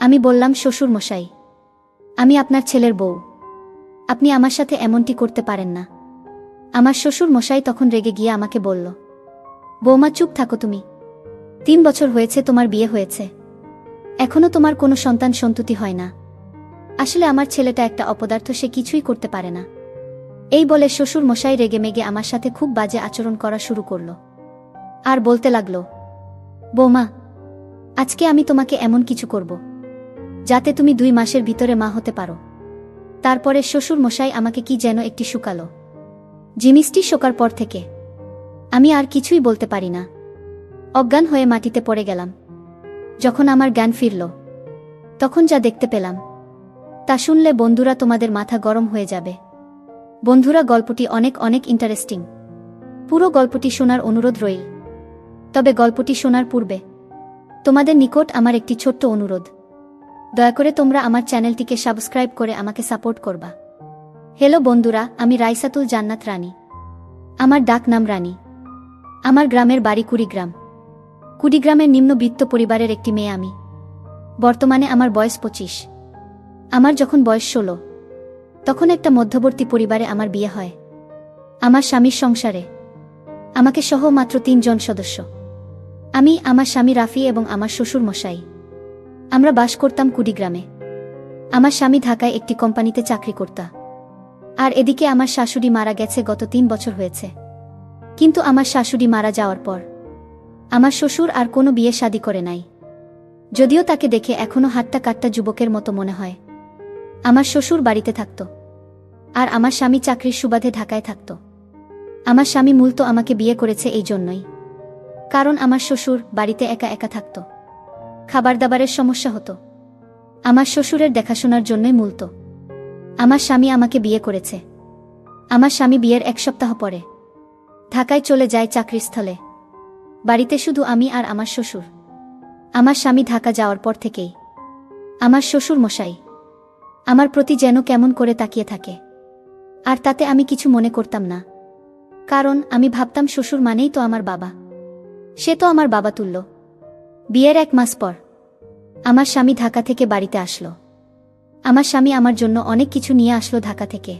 আমি বললাম শ্বশুর মশাই আমি আপনার ছেলের বউ। আপনি আমার সাথে এমনটি করতে পারেন না। আমার শ্বশুর মশাই তখন রেগে গিয়ে আমাকে বলল, বৌমা, চুপ থাকো তুমি। তিন বছর হয়েছে তোমার বিয়ে হয়েছে। এখনও তোমার কোনো সন্তান সন্ততি হয় না। আসলে আমার ছেলেটা একটা অপদার্থ, সে কিছুই করতে পারে না। এই বলে শ্বশুর মশাই রেগে মেগে আমার সাথে খুব বাজে আচরণ করা শুরু করল। আর বলতে লাগল, বৌমা, আজকে আমি তোমাকে এমন কিছু করব। যাতে তুমি দুই মাসের ভিতরে মা হতে পারো। তারপরে শ্বশুর মশাই আমাকে কি যেন একটি শুকালো। জিনিসটি শোকার পর থেকে। আমি আর কিছুই বলতে পারি না। অজ্ঞান হয়ে মাটিতে পড়ে গেলাম। যখন আমার জ্ঞান ফিরল, তখন যা দেখতে পেলাম, তা শুনলে বন্ধুরা তোমাদের মাথা গরম হয়ে যাবে। বন্ধুরা গল্পটি অনেক অনেক ইন্টারেস্টিং পুরো গল্পটি শোনার অনুরোধ রইল। তবে গল্পটি শোনার পূর্বে, তোমাদের নিকট আমার একটি ছোট্ট অনুরোধ। দয়া করে তোমরা আমার চ্যানেলটিকে সাবস্ক্রাইব করে আমাকে সাপোর্ট করবা। হ্যালো বন্ধুরা, আমি রাইসাতুল জান্নাত রানী। আমার ডাক নাম রানী। আমার গ্রামের বাড়ি কুড়িগ্রাম। কুড়িগ্রামের নিম্নবিত্ত পরিবারের একটি মেয়ে আমি। বর্তমানে আমার বয়স পঁচিশ। আমার যখন বয়স ষোলো, তখন একটা মধ্যবর্তী পরিবারে আমার বিয়ে হয়। আমার স্বামীর সংসারে। আমাকে সহ মাত্র তিনজন সদস্য। আমি, আমার স্বামী রাফি এবং আমার শ্বশুর মশাই আমরা বাস করতাম কুড়িগ্রামে। আমার স্বামী ঢাকায় একটি কোম্পানিতে চাকরি করতা। আর এদিকে আমার শাশুড়ি মারা গেছে গত তিন বছর হয়েছে। কিন্তু আমার শাশুড়ি মারা যাওয়ার পর আমার শ্বশুর আর কোনো বিয়ে শাদি করে নাই। যদিও তাকে দেখে এখনও হাট্টা কাট্টা যুবকের মতো মনে হয়। আমার শ্বশুর বাড়িতে থাকত। আর আমার স্বামী চাকরির সুবাদে ঢাকায় থাকত। আমার স্বামী মূলত আমাকে বিয়ে করেছে এই জন্যই। কারণ আমার শ্বশুর বাড়িতে একা একা থাকত। খাবার দাবারের সমস্যা হতো। আমার শ্বশুরের দেখাশোনার জন্যই মূলত। আমার স্বামী আমাকে বিয়ে করেছে। আমার স্বামী বিয়ের এক সপ্তাহ পরে। ঢাকায় চলে যায় চাকরির স্থলে বাড়িতে শুধু আমি আর আমার শ্বশুর। আমার স্বামী ঢাকা যাওয়ার পর থেকেই। আমার শ্বশুর মশাই। আমার প্রতি যেন কেমন করে তাকিয়ে থাকে। আর তাতে আমি কিছু মনে করতাম না। কারণ আমি ভাবতাম শ্বশুর মানেই তো আমার বাবা। সে তো আমার বাবা তুল্য। বিয়ের এক মাস পর, আমার স্বামী ঢাকা থেকে বাড়িতে আসলো। আমার স্বামী আমার জন্য অনেক কিছু নিয়ে আসলো ঢাকা থেকে।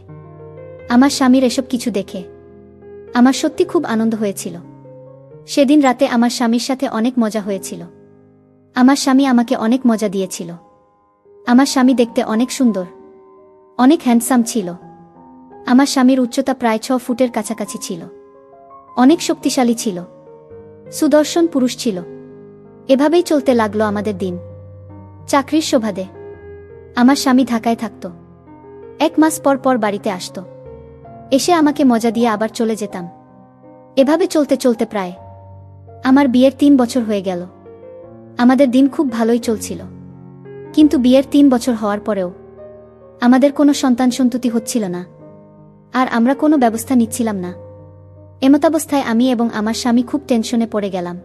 আমার স্বামীর এসব কিছু দেখে আমার সত্যি খুব আনন্দ হয়েছিল। সেদিন রাতে আমার স্বামীর সাথে অনেক মজা হয়েছিল। আমার স্বামী আমাকে অনেক মজা দিয়েছিল। আমার স্বামী দেখতে অনেক সুন্দর, অনেক হ্যান্ডসাম ছিল। আমার স্বামীর উচ্চতা প্রায় ছ ফুটের কাছাকাছি ছিল। অনেক শক্তিশালী ছিল। সুদর্শন পুরুষ ছিল। এভাবেই চলতে লাগল আমাদের দিন। চাকরির শোভাদে। আমার স্বামী ঢাকায় থাকত। এক মাস পর পর বাড়িতে আসত। এসে আমাকে মজা দিয়ে আবার চলে যেতাম। এভাবে চলতে চলতে প্রায় আমার বিয়ের তিন বছর হয়ে গেল। আমাদের দিন খুব ভালোই চলছিল। কিন্তু বিয়ের তিন বছর হওয়ার পরেও আমাদের কোনো সন্তান সন্ততি হচ্ছিল না। আর আমরা কোনো ব্যবস্থা নিচ্ছিলাম না। এমতাবস্থায় আমি এবং আমার স্বামী খুব টেনশনে পড়ে গেলাম।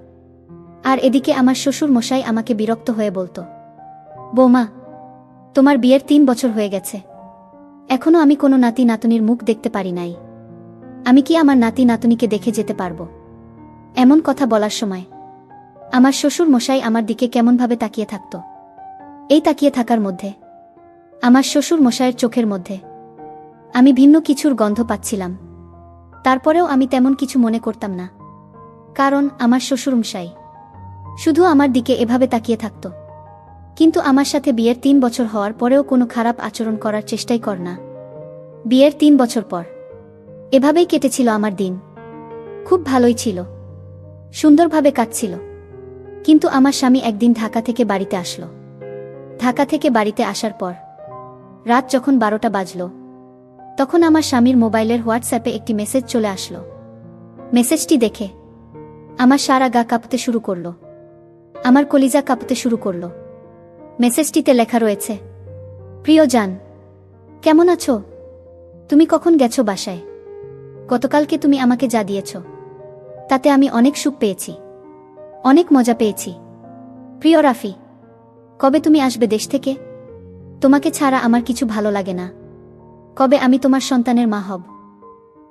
আর এদিকে আমার শ্বশুর মশাই আমাকে বিরক্ত হয়ে বলতো, বৌমা, তোমার বিয়ের তিন বছর হয়ে গেছে। এখনও আমি কোনো নাতি নাতনির মুখ দেখতে পারি নাই। আমি কি আমার নাতি নাতনিকে দেখে যেতে পারব? এমন কথা বলার সময় আমার শ্বশুর মশাই আমার দিকে কেমনভাবে তাকিয়ে থাকত। এই তাকিয়ে থাকার মধ্যে, আমার শ্বশুর মশাইয়ের চোখের মধ্যে আমি ভিন্ন কিছুর গন্ধ পাচ্ছিলাম। তারপরেও আমি তেমন কিছু মনে করতাম না, কারণ আমার শ্বশুর মশাই শুধু আমার দিকে এভাবে তাকিয়ে থাকত। কিন্তু আমার সাথে বিয়ের তিন বছর হওয়ার পরেও কোনো খারাপ আচরণ করার চেষ্টাই কর না। বিয়ের তিন বছর পর। এভাবেই কেটেছিল আমার দিন। খুব ভালোই ছিল। সুন্দরভাবে কাটছিল। কিন্তু আমার স্বামী একদিন ঢাকা থেকে বাড়িতে আসলো। ঢাকা থেকে বাড়িতে আসার পর। রাত যখন বারোটা বাজল। তখন আমার স্বামীর মোবাইলের হোয়াটসঅ্যাপে একটি মেসেজ চলে আসলো। মেসেজটি দেখে। আমার সারা গা কাঁপতে শুরু করল। আমার কলিজা কাঁপতে শুরু করল। মেসেজটিতে লেখা রয়েছে প্রিয় জান কেমন আছো? তুমি কখন গেছো বাসায়? গতকালকে তুমি আমাকে যা দিয়েছ, তাতে আমি অনেক সুখ পেয়েছি, অনেক মজা পেয়েছি। প্রিয় রাফি, কবে তুমি আসবে দেশ থেকে? তোমাকে ছাড়া আমার কিছু ভালো লাগে না। কবে আমি তোমার সন্তানের মা হব?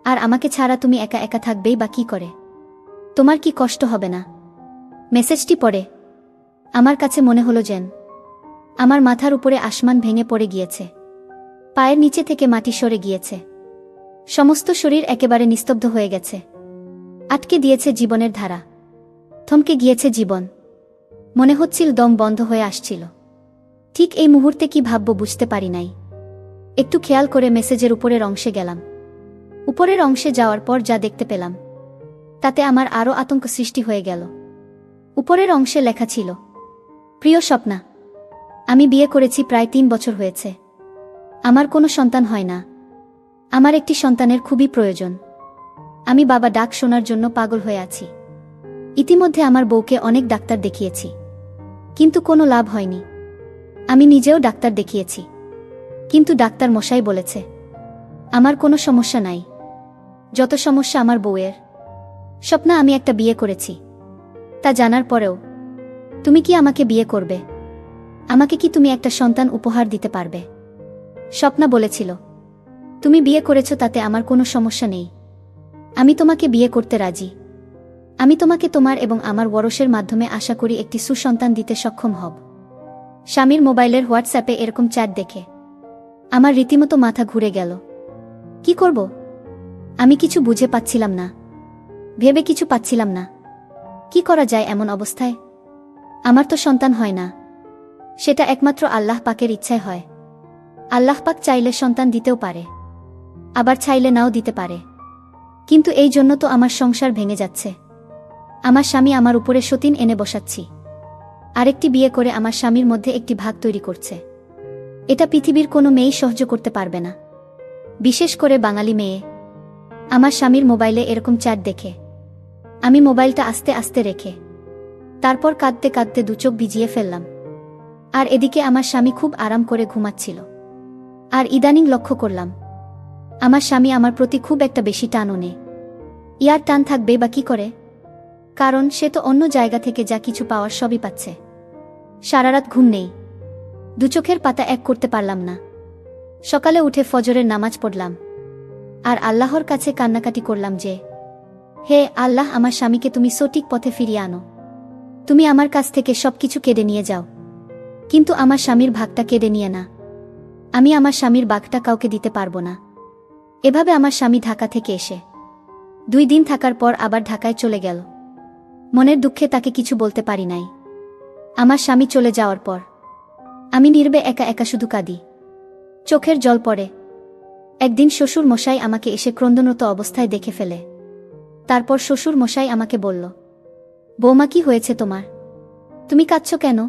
আর আমাকে ছাড়া তুমি একা একা থাকবেই বা কি করে? তোমার কি কষ্ট হবে না? মেসেজটি পড়ে আমার কাছে মনে হলো যেন আমার মাথার উপরে আসমান ভেঙে পড়ে গিয়েছে। পায়ের নিচে থেকে মাটি সরে গিয়েছে। সমস্ত শরীর একেবারে নিস্তব্ধ হয়ে গেছে। আটকে দিয়েছে জীবনের ধারা। থমকে গিয়েছে জীবন। মনে হচ্ছিল দম বন্ধ হয়ে আসছিল। ঠিক এই মুহূর্তে কি ভাবব বুঝতে পারি নাই। একটু খেয়াল করে মেসেজের উপরের অংশে গেলাম। উপরের অংশে যাওয়ার পর যা দেখতে পেলাম, তাতে আমার আরও আতঙ্ক সৃষ্টি হয়ে গেল। উপরের অংশে লেখা ছিল প্রিয় স্বপ্না, আমি বিয়ে করেছি প্রায় তিন বছর হয়েছে। আমার কোনো সন্তান হয় না। আমার একটি সন্তানের খুবই প্রয়োজন। আমি বাবা ডাক শোনার জন্য পাগল হয়ে আছি। ইতিমধ্যে আমার বউকে অনেক ডাক্তার দেখিয়েছি। কিন্তু কোনো লাভ হয়নি। আমি নিজেও ডাক্তার দেখিয়েছি। কিন্তু ডাক্তার মশাই বলেছে, আমার কোনো সমস্যা নাই। যত সমস্যা আমার বউয়ের। স্বপ্না, আমি একটা বিয়ে করেছি। তা জানার পরেও তুমি কি আমাকে বিয়ে করবে? আমাকে কি তুমি একটা সন্তান উপহার দিতে পারবে? স্বপ্না বলেছিল, তুমি বিয়ে করেছ তাতে আমার কোনো সমস্যা নেই। আমি তোমাকে বিয়ে করতে রাজি। আমি তোমাকে তোমার এবং আমার ওরসের মাধ্যমে আশা করি একটি সুসন্তান দিতে সক্ষম হব। স্বামীর মোবাইলের হোয়াটসঅ্যাপে এরকম চ্যাট দেখে আমার রীতিমতো মাথা ঘুরে গেল। কি করব? আমি কিছু বুঝে পাচ্ছিলাম না। ভেবে কিছু পাচ্ছিলাম না। কি করা যায় এমন অবস্থায়? আমার তো সন্তান হয় না। সেটা একমাত্র আল্লাহ পাকের ইচ্ছায় হয়। আল্লাহ পাক চাইলে সন্তান দিতেও পারে, আবার চাইলে নাও দিতে পারে। কিন্তু এই জন্য তো আমার সংসার ভেঙে যাচ্ছে। আমার স্বামী আমার উপরে সতীন এনে বসাচ্ছি। আরেকটি বিয়ে করে আমার স্বামীর মধ্যে একটি ভাগ তৈরি করছে। এটা পৃথিবীর কোনো মেয়েই সহ্য করতে পারবে না। বিশেষ করে বাঙালি মেয়ে। আমার স্বামীর মোবাইলে এরকম চ্যাট দেখে। আমি মোবাইলটা আস্তে আস্তে রেখে। তারপর কাঁদতে কাঁদতে দুচোখ ভিজিয়ে ফেললাম। আর এদিকে আমার স্বামী খুব আরাম করে ঘুমাচ্ছিল। আর ইদানিং লক্ষ্য করলাম, আমার স্বামী আমার প্রতি খুব একটা বেশি টানও ওনে ইয়ার টান থাকবে বা কি করে? কারণ সে তো অন্য জায়গা থেকে যা কিছু পাওয়ার সবই পাচ্ছে। সারারাত ঘুম নেই। দু চোখের পাতা এক করতে পারলাম না। সকালে উঠে ফজরের নামাজ পড়লাম। আর আল্লাহর কাছে কান্নাকাটি করলাম যে, হে আল্লাহ, আমার স্বামীকে তুমি সঠিক পথে ফিরিয়ে আনো। তুমি আমার কাছ থেকে সবকিছু কেড়ে নিয়ে যাও। কিন্তু আমার স্বামীর ভাগটা কেড়ে নিয়ে না। আমি আমার স্বামীর বাঘটা কাউকে দিতে পারব না। এভাবে আমার স্বামী ঢাকা থেকে এসে দুই দিন থাকার পর আবার ঢাকায় চলে গেল। মনের দুঃখে তাকে কিছু বলতে পারি নাই। আমার স্বামী চলে যাওয়ার পর আমি নির্বে একা একা শুধু কাঁদি। চোখের জল পড়ে। একদিন শ্বশুর মশাই আমাকে এসে ক্রন্দনত অবস্থায় দেখে ফেলে। তারপর শ্বশুর মশাই আমাকে বলল বৌমা, কি হয়েছে তোমার? তুমি কাঁদছ কেন?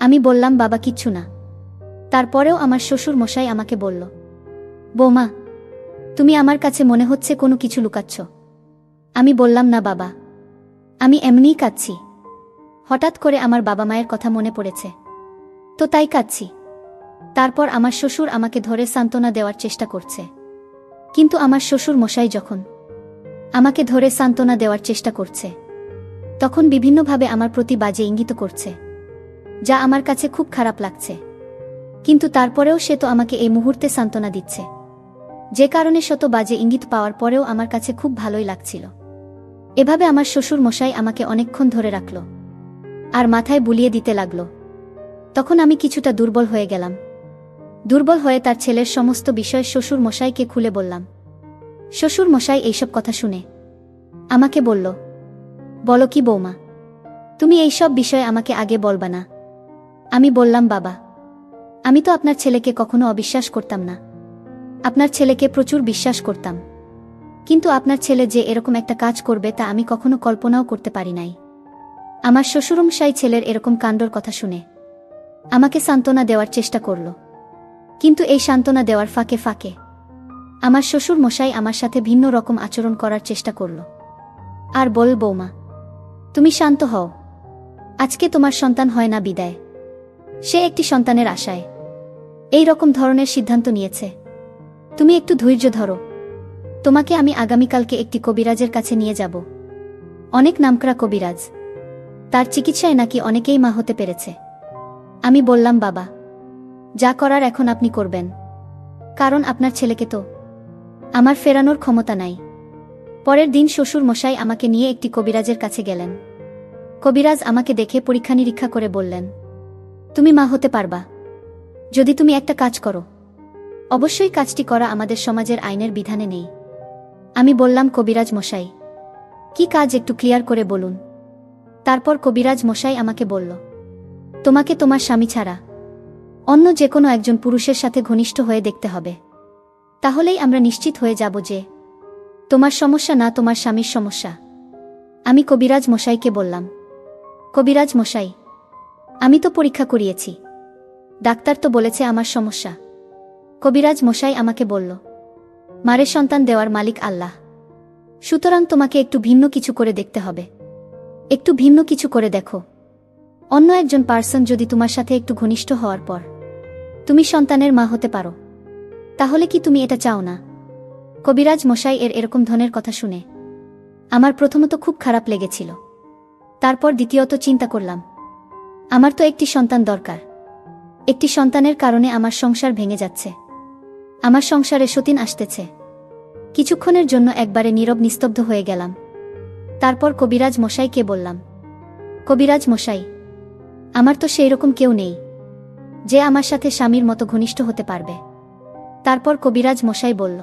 আমি বললাম, বাবা, কিচ্ছু না। তারপরেও আমার শ্বশুর মশাই আমাকে বলল, বৌমা, তুমি আমার কাছে মনে হচ্ছে কোনো কিছু লুকাচ্ছ। আমি বললাম, না, বাবা। আমি এমনিই কাঁদছি। হঠাৎ করে আমার বাবা মায়ের কথা মনে পড়েছে। তো তাই কাঁদছি। তারপর আমার শ্বশুর আমাকে ধরে সান্ত্বনা দেওয়ার চেষ্টা করছে। কিন্তু আমার শ্বশুর মশাই যখন আমাকে ধরে সান্ত্বনা দেওয়ার চেষ্টা করছে তখন বিভিন্নভাবে আমার প্রতি বাজে ইঙ্গিত করছে, যা আমার কাছে খুব খারাপ লাগছে। কিন্তু তারপরেও সে তো আমাকে এই মুহূর্তে সান্ত্বনা দিচ্ছে। যে কারণে শত বাজে ইঙ্গিত পাওয়ার পরেও আমার কাছে খুব ভালোই লাগছিল। এভাবে আমার শ্বশুর মশাই আমাকে অনেকক্ষণ ধরে রাখল আর মাথায় বুলিয়ে দিতে লাগল। তখন আমি কিছুটা দুর্বল হয়ে গেলাম। দুর্বল হয়ে তার ছেলের সমস্ত বিষয় শ্বশুর মশাইকে খুলে বললাম। শ্বশুর মশাই এইসব কথা শুনে আমাকে বলল বলো কি বৌমা? তুমি এইসব বিষয় আমাকে আগে বলবা না। আমি বললাম, বাবা, আমি তো আপনার ছেলেকে কখনো অবিশ্বাস করতাম না। আপনার ছেলেকে প্রচুর বিশ্বাস করতাম। কিন্তু আপনার ছেলে যে এরকম একটা কাজ করবে তা আমি কখনো কল্পনাও করতে পারি নাই। আমার শ্বশুরমশাই ছেলের এরকম কাণ্ডর কথা শুনে আমাকে সান্ত্বনা দেওয়ার চেষ্টা করল। কিন্তু এই সান্ত্বনা দেওয়ার ফাঁকে ফাঁকে আমার শ্বশুর মশাই আমার সাথে ভিন্ন রকম আচরণ করার চেষ্টা করল। আর বল, বৌমা তুমি শান্ত হও। আজকে তোমার সন্তান হয় না বিদায়। সে একটি সন্তানের আশায়। এই রকম ধরনের সিদ্ধান্ত নিয়েছে। তুমি একটু ধৈর্য ধরো। তোমাকে আমি আগামীকালকে একটি কবিরাজের কাছে নিয়ে যাব। অনেক নামকরা কবিরাজ। তার চিকিৎসায় নাকি অনেকেই মা হতে পেরেছে। আমি বললাম, বাবা, যা করার এখন আপনি করবেন। কারণ আপনার ছেলেকে তো আমার ফেরানোর ক্ষমতা নাই। পরের দিন শ্বশুর মশাই আমাকে নিয়ে একটি কবিরাজের কাছে গেলেন। কবিরাজ আমাকে দেখে পরীক্ষা নিরীক্ষা করে বললেন, তুমি মা হতে পারবা। যদি তুমি একটা কাজ করো, অবশ্যই কাজটি করা আমাদের সমাজের আইনের বিধানে নেই। আমি বললাম কবিরাজ মশাই কি কাজ একটু ক্লিয়ার করে বলুন। তারপর কবিরাজ মশাই আমাকে বলল, তোমাকে তোমার স্বামী ছাড়া অন্য যে কোনো একজন পুরুষের সাথে ঘনিষ্ঠ হয়ে দেখতে হবে। তাহলেই আমরা নিশ্চিত হয়ে যাব যে তোমার সমস্যা না তোমার স্বামীর সমস্যা। আমি কবিরাজ মশাইকে বললাম। কবিরাজ মশাই, আমি তো পরীক্ষা করিয়েছি। ডাক্তার তো বলেছে আমার সমস্যা। কবিরাজ মশাই আমাকে বলল, মারে সন্তান দেওয়ার মালিক আল্লাহ। সুতরাং তোমাকে একটু ভিন্ন কিছু করে দেখতে হবে। একটু ভিন্ন কিছু করে দেখো। অন্য একজন পার্সন যদি তোমার সাথে একটু ঘনিষ্ঠ হওয়ার পর তুমি সন্তানের মা হতে পারো, তাহলে কি তুমি এটা চাও না? কবিরাজ মশাই এর এরকম ধনের কথা শুনে। আমার প্রথমত খুব খারাপ লেগেছিল। তারপর দ্বিতীয়ত চিন্তা করলাম, আমার তো একটি সন্তান দরকার। একটি সন্তানের কারণে আমার সংসার ভেঙে যাচ্ছে। আমার সংসারে সতীন আসতেছে। কিছুক্ষণের জন্য একবারে নীরব নিস্তব্ধ হয়ে গেলাম। তারপর কবিরাজ মশাইকে বললাম, কবিরাজ মশাই, আমার তো সেই রকম কেউ নেই, যে আমার সাথে স্বামীর মতো ঘনিষ্ঠ হতে পারবে। তারপর কবিরাজ মশাই বলল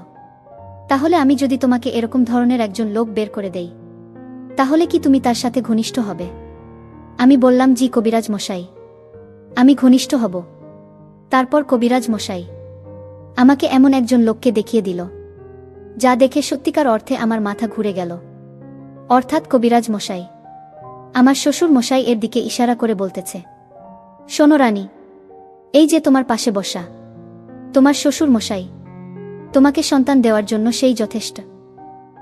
তাহলে আমি যদি তোমাকে এরকম ধরনের একজন লোক বের করে দেই, তাহলে কি তুমি তার সাথে ঘনিষ্ঠ হবে? আমি বললাম, জি, কবিরাজ মশাই। আমি ঘনিষ্ঠ হব। তারপর কবিরাজ মশাই আমাকে এমন একজন লোককে দেখিয়ে দিল, যা দেখে সত্যিকার অর্থে আমার মাথা ঘুরে গেল। অর্থাৎ কবিরাজ মশাই, আমার শ্বশুর মশাই এর দিকে ইশারা করে বলতেছে, শোনো রানী, এই যে তোমার পাশে বসা, তোমার শ্বশুর মশাই তোমাকে সন্তান দেওয়ার জন্য সেই যথেষ্ট।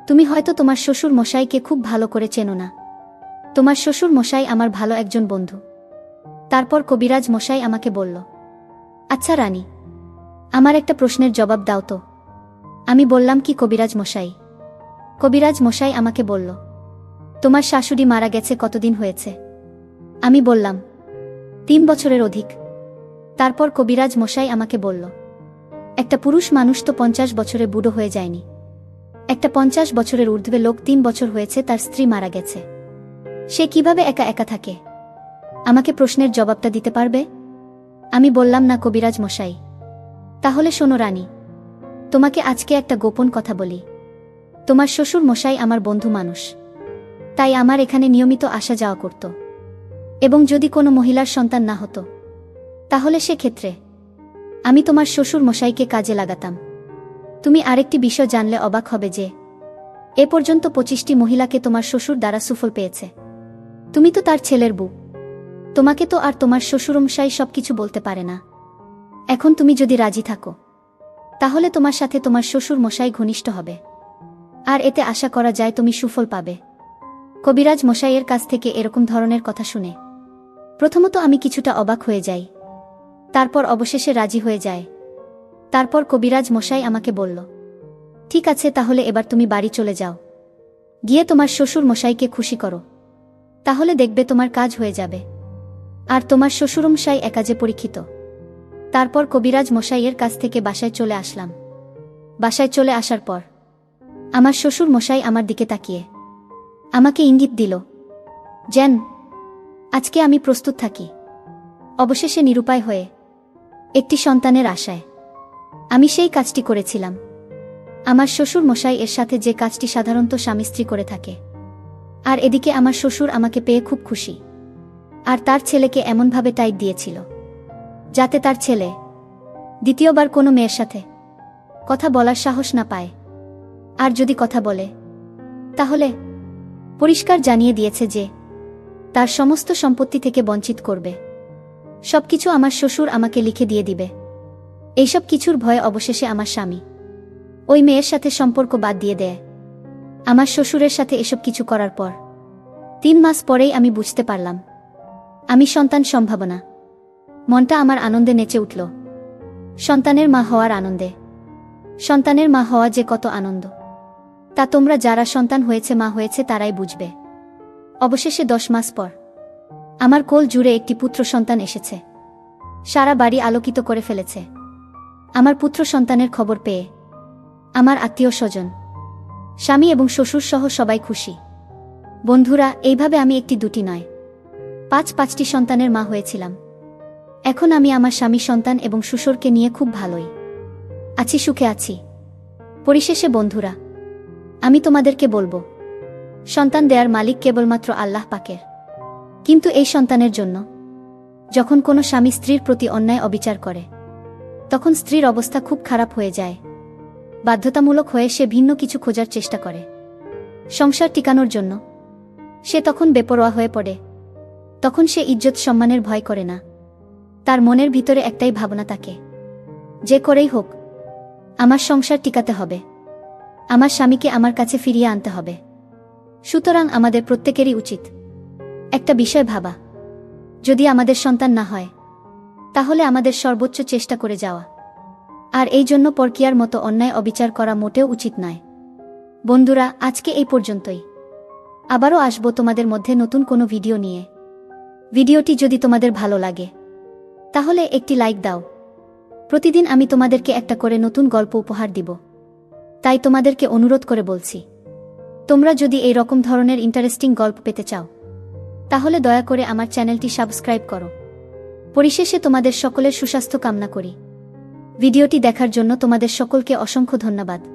তুমি হয়তো তোমার শ্বশুর মশাইকে খুব ভালো করে চেনো না। তোমার শ্বশুর মশাই আমার ভালো একজন বন্ধু। তারপর কবিরাজ মশাই আমাকে বলল আচ্ছা রানী, আমার একটা প্রশ্নের জবাব দাও তো। আমি বললাম, কি কবিরাজ মশাই? কবিরাজ মশাই আমাকে বলল, তোমার শাশুড়ি মারা গেছে কতদিন হয়েছে? আমি বললাম, তিন বছরের অধিক। তারপর কবিরাজ মশাই আমাকে বলল একটা পুরুষ মানুষ তো পঞ্চাশ বছরে বুড়ো হয়ে যায়নি। একটা পঞ্চাশ বছরের ঊর্ধ্বে লোক তিন বছর হয়েছে, তার স্ত্রী মারা গেছে। সে কীভাবে একা একা থাকে? আমাকে প্রশ্নের জবাবটা দিতে পারবে? আমি বললাম, না, কবিরাজ মশাই। তাহলে শোনো রানী, তোমাকে আজকে একটা গোপন কথা বলি। তোমার শ্বশুর মশাই আমার বন্ধু মানুষ। তাই আমার এখানে নিয়মিত আসা যাওয়া করত। এবং যদি কোনো মহিলার সন্তান না হতো, তাহলে সে ক্ষেত্রে আমি তোমার শ্বশুর মশাইকে কাজে লাগাতাম। তুমি আরেকটি বিষয় জানলে অবাক হবে যে, এ পর্যন্ত পঁচিশটি মহিলাকে তোমার শ্বশুর দ্বারা সুফল পেয়েছে। তুমি তো তার ছেলের বউ। তোমাকে তো আর তোমার শ্বশুরমশাই সবকিছু বলতে পারে না। এখন তুমি যদি রাজি থাকো, তাহলে তোমার সাথে তোমার শ্বশুর মশাই ঘনিষ্ঠ হবে। আর এতে আশা করা যায় তুমি সুফল পাবে। কবিরাজ মশাইয়ের কাছ থেকে এরকম ধরনের কথা শুনে, প্রথমত আমি কিছুটা অবাক হয়ে যাই। তারপর অবশেষে রাজি হয়ে যায়। তারপর কবিরাজ মশাই আমাকে বলল, ঠিক আছে, তাহলে এবার তুমি বাড়ি চলে যাও। গিয়ে তোমার শ্বশুর মশাইকে খুশি করো। তাহলে দেখবে তোমার কাজ হয়ে যাবে। আর তোমার শ্বশুরমশাই একাজে পরীক্ষিত। তারপর কবিরাজ মশাইয়ের কাছ থেকে বাসায় চলে আসলাম। বাসায় চলে আসার পর, আমার শ্বশুর মশাই আমার দিকে তাকিয়ে আমাকে ইঙ্গিত দিল যেন আজকে আমি প্রস্তুত থাকি। অবশেষে নিরুপায় হয়ে একটি সন্তানের আশায়। আমি সেই কাজটি করেছিলাম। আমার শ্বশুর মশাই এর সাথে যে কাজটি সাধারণত স্বামী স্ত্রী করে থাকে। আর এদিকে আমার শ্বশুর আমাকে পেয়ে খুব খুশি। আর তার ছেলেকে এমনভাবে টাইট দিয়েছিল। যাতে তার ছেলে দ্বিতীয়বার কোনো মেয়ের সাথে কথা বলার সাহস না পায়। আর যদি কথা বলে, তাহলে পরিষ্কার জানিয়ে দিয়েছে যে তার সমস্ত সম্পত্তি থেকে বঞ্চিত করবে। সবকিছু আমার শ্বশুর আমাকে লিখে দিয়ে দিবে। এইসব কিছুর ভয়ে অবশেষে আমার স্বামী। ওই মেয়ের সাথে সম্পর্ক বাদ দিয়ে দেয়। আমার শ্বশুরের সাথে এসব কিছু করার পর। তিন মাস পরেই আমি বুঝতে পারলাম। আমি সন্তান সম্ভাবনা। মনটা আমার আনন্দে নেচে উঠল। সন্তানের মা হওয়ার আনন্দে। সন্তানের মা হওয়া যে কত আনন্দ। তা তোমরা যারা সন্তান হয়েছে মা হয়েছে তারাই বুঝবে। অবশেষে দশ মাস পর। আমার কোল জুড়ে একটি পুত্র সন্তান এসেছে। সারা বাড়ি আলোকিত করে ফেলেছে। আমার পুত্র সন্তানের খবর পেয়ে আমার আত্মীয় স্বজন, স্বামী এবং শ্বশুর সহ সবাই খুশি। বন্ধুরা, এইভাবে আমি একটি দুটি নয়, পাঁচ পাঁচটি সন্তানের মা হয়েছিলাম। এখন আমি আমার স্বামী সন্তান এবং সুসরকে নিয়ে খুব ভালোই আছি, সুখে আছি। পরিশেষে, বন্ধুরা, আমি তোমাদেরকে বলব, সন্তান দেয়ার মালিক কেবলমাত্র আল্লাহ পাকের। কিন্তু এই সন্তানের জন্য। যখন কোনো স্বামী স্ত্রীর প্রতি অন্যায় অবিচার করে, তখন স্ত্রীর অবস্থা খুব খারাপ হয়ে যায়। বাধ্যতামূলক হয়ে সে ভিন্ন কিছু খোঁজার চেষ্টা করে। সংসার টিকানোর জন্য সে তখন বেপরোয়া হয়ে পড়ে। তখন সে ইজ্জত সম্মানের ভয় করে না। তার মনের ভিতরে একটাই ভাবনা থাকে, যে করেই হোক, আমার সংসার টিকাতে হবে। আমার স্বামীকে আমার কাছে ফিরিয়ে আনতে হবে। সুতরাং আমাদের প্রত্যেকেরই উচিত একটা বিষয় ভাবা। যদি আমাদের সন্তান না হয়, তাহলে আমাদের সর্বোচ্চ চেষ্টা করে যাওয়া। আর এই জন্য পরকিয়ার মতো অন্যায় অবিচার করা মোটেও উচিত নয়। বন্ধুরা, আজকে এই পর্যন্তই। আবারও আসব তোমাদের মধ্যে নতুন কোনো ভিডিও নিয়ে। ভিডিওটি যদি তোমাদের ভালো লাগে, তাহলে একটি লাইক দাও। প্রতিদিন আমি তোমাদেরকে একটা করে নতুন গল্প উপহার দিব। তাই তোমাদেরকে অনুরোধ করে বলছি, তোমরা যদি এই রকম ধরনের ইন্টারেস্টিং গল্প পেতে চাও তাহলে দয়া করে আমার চ্যানেলটি সাবস্ক্রাইব করো। পরিশেষে তোমাদের সকলের সুস্বাস্থ্য কামনা করি। ভিডিওটি দেখার জন্য তোমাদের সকলকে অসংখ্য ধন্যবাদ।